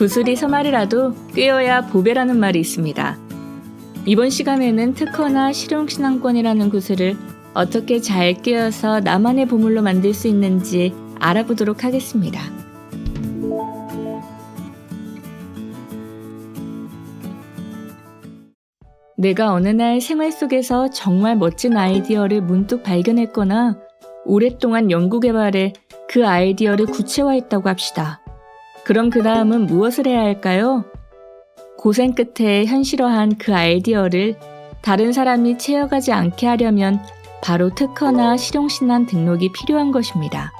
구슬이 서말이라도 꿰어야 보배라는 말이 있습니다. 이번 시간에는 특허나 실용신앙권이라는 구슬을 어떻게 잘 꿰어서 나만의 보물로 만들 수 있는지 알아보도록 하겠습니다. 내가 어느 날 생활 속에서 정말 멋진 아이디어를 문득 발견했거나 오랫동안 연구 개발해 그 아이디어를 구체화했다고 합시다. 그럼 그 다음은 무엇을 해야 할까요? 고생 끝에 현실화한 그 아이디어를 다른 사람이 채워가지 않게 하려면 바로 특허나 실용신안 등록이 필요한 것입니다.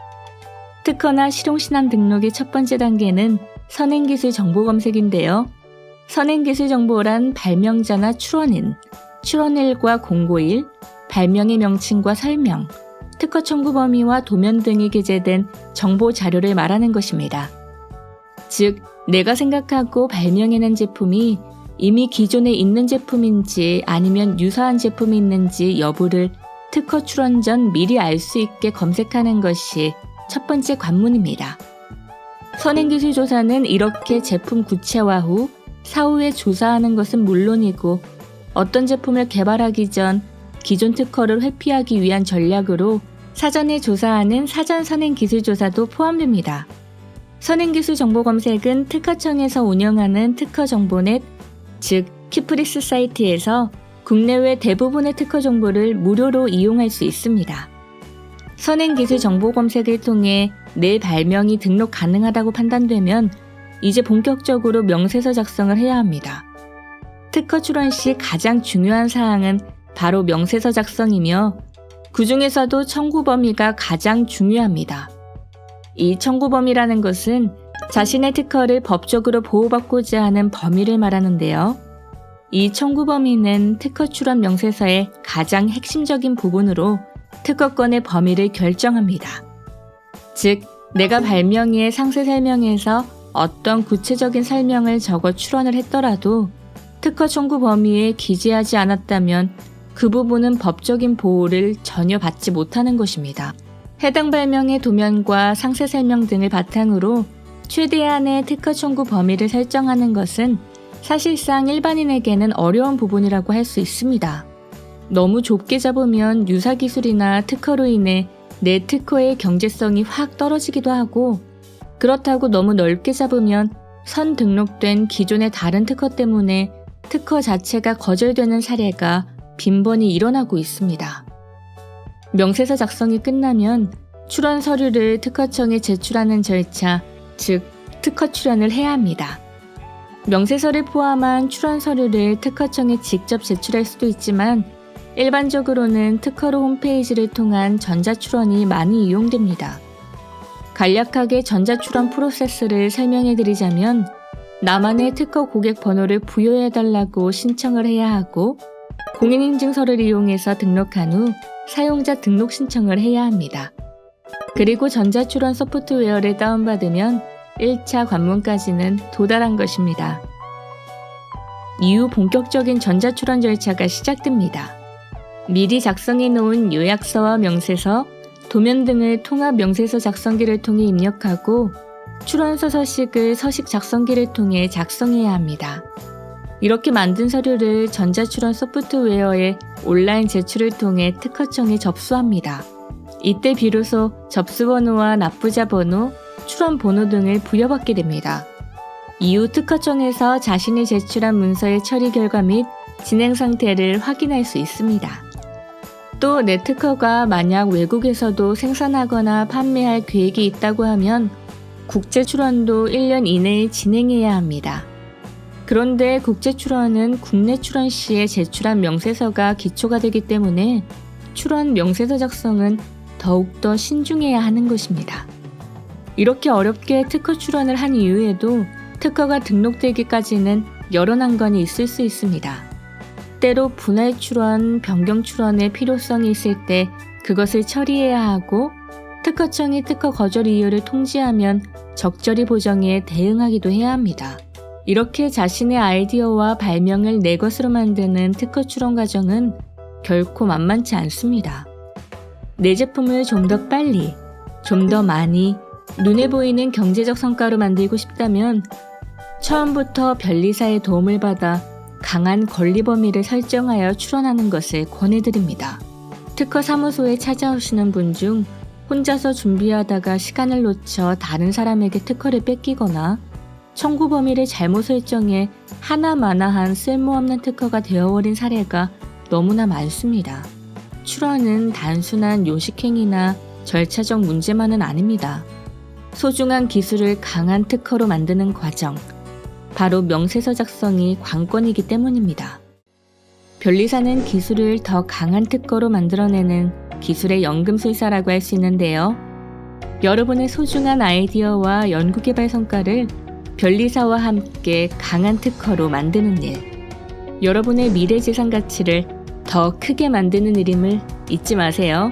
특허나 실용신안 등록의 첫 번째 단계는 선행기술 정보 검색인데요. 선행기술 정보란 발명자나 출원인, 출원일과 공고일, 발명의 명칭과 설명, 특허 청구 범위와 도면 등이 게재된 정보 자료를 말하는 것입니다. 즉, 내가 생각하고 발명해낸 제품이 이미 기존에 있는 제품인지 아니면 유사한 제품이 있는지 여부를 특허 출원 전 미리 알 수 있게 검색하는 것이 첫 번째 관문입니다. 선행기술 조사는 이렇게 제품 구체화 후 사후에 조사하는 것은 물론이고 어떤 제품을 개발하기 전 기존 특허를 회피하기 위한 전략으로 사전에 조사하는 사전 선행 기술 조사도 포함됩니다. 선행 기술 정보 검색은 특허청에서 운영하는 특허 정보넷, 즉 키프리스 사이트에서 국내외 대부분의 특허 정보를 무료로 이용할 수 있습니다. 선행 기술 정보 검색을 통해 내 발명이 등록 가능하다고 판단되면 이제 본격적으로 명세서 작성을 해야 합니다. 특허 출원 시 가장 중요한 사항은 바로 명세서 작성이며 그 중에서도 청구 범위가 가장 중요합니다. 이 청구 범위라는 것은 자신의 특허를 법적으로 보호받고자 하는 범위를 말하는데요. 이 청구 범위는 특허 출원 명세서의 가장 핵심적인 부분으로 특허권의 범위를 결정합니다. 즉, 내가 발명의 상세 설명에서 어떤 구체적인 설명을 적어 출원을 했더라도 특허 청구 범위에 기재하지 않았다면 그 부분은 법적인 보호를 전혀 받지 못하는 것입니다. 해당 발명의 도면과 상세 설명 등을 바탕으로 최대한의 특허 청구 범위를 설정하는 것은 사실상 일반인에게는 어려운 부분이라고 할 수 있습니다. 너무 좁게 잡으면 유사 기술이나 특허로 인해 내 특허의 경제성이 확 떨어지기도 하고 그렇다고 너무 넓게 잡으면 선 등록된 기존의 다른 특허 때문에 특허 자체가 거절되는 사례가 빈번히 일어나고 있습니다. 명세서 작성이 끝나면 출원 서류를 특허청에 제출하는 절차, 즉 특허 출원을 해야 합니다. 명세서를 포함한 출원 서류를 특허청에 직접 제출할 수도 있지만 일반적으로는 특허로 홈페이지를 통한 전자출원이 많이 이용됩니다. 간략하게 전자출원 프로세스를 설명해 드리자면 나만의 특허 고객 번호를 부여해 달라고 신청을 해야 하고 공인인증서를 이용해서 등록한 후 사용자 등록 신청을 해야 합니다. 그리고 전자출원 소프트웨어를 다운받으면 1차 관문까지는 도달한 것입니다. 이후 본격적인 전자출원 절차가 시작됩니다. 미리 작성해 놓은 요약서와 명세서, 도면 등을 통합 명세서 작성기를 통해 입력하고 출원서 서식을 서식 작성기를 통해 작성해야 합니다. 이렇게 만든 서류를 전자출원 소프트웨어에 온라인 제출을 통해 특허청에 접수합니다. 이때 비로소 접수번호와 납부자 번호, 출원 번호 등을 부여받게 됩니다. 이후 특허청에서 자신이 제출한 문서의 처리 결과 및 진행 상태를 확인할 수 있습니다. 또내 특허가 만약 외국에서도 생산하거나 판매할 계획이 있다고 하면 국제 출원도 1년 이내에 진행해야 합니다. 그런데 국제 출원은 국내 출원 시에 제출한 명세서가 기초가 되기 때문에 출원 명세서 작성은 더욱더 신중해야 하는 것입니다. 이렇게 어렵게 특허 출원을 한 이후에도 특허가 등록되기까지는 여러 난관이 있을 수 있습니다. 때로 분할 출원, 변경 출원의 필요성이 있을 때 그것을 처리해야 하고 특허청이 특허 거절 이유를 통지하면 적절히 보정해 대응하기도 해야 합니다. 이렇게 자신의 아이디어와 발명을 내 것으로 만드는 특허 출원 과정은 결코 만만치 않습니다. 내 제품을 좀 더 빨리, 좀 더 많이, 눈에 보이는 경제적 성과로 만들고 싶다면 처음부터 변리사의 도움을 받아 강한 권리 범위를 설정하여 출원하는 것을 권해드립니다. 특허 사무소에 찾아오시는 분 중 혼자서 준비하다가 시간을 놓쳐 다른 사람에게 특허를 뺏기거나 청구 범위를 잘못 설정해 하나마나한 쓸모없는 특허가 되어버린 사례가 너무나 많습니다. 출원은 단순한 요식행위나 절차적 문제만은 아닙니다. 소중한 기술을 강한 특허로 만드는 과정, 바로 명세서 작성이 관건이기 때문입니다. 변리사는 기술을 더 강한 특허로 만들어내는 기술의 연금술사라고 할 수 있는데요. 여러분의 소중한 아이디어와 연구개발 성과를 변리사와 함께 강한 특허로 만드는 일. 여러분의 미래 재산 가치를 더 크게 만드는 일임을 잊지 마세요.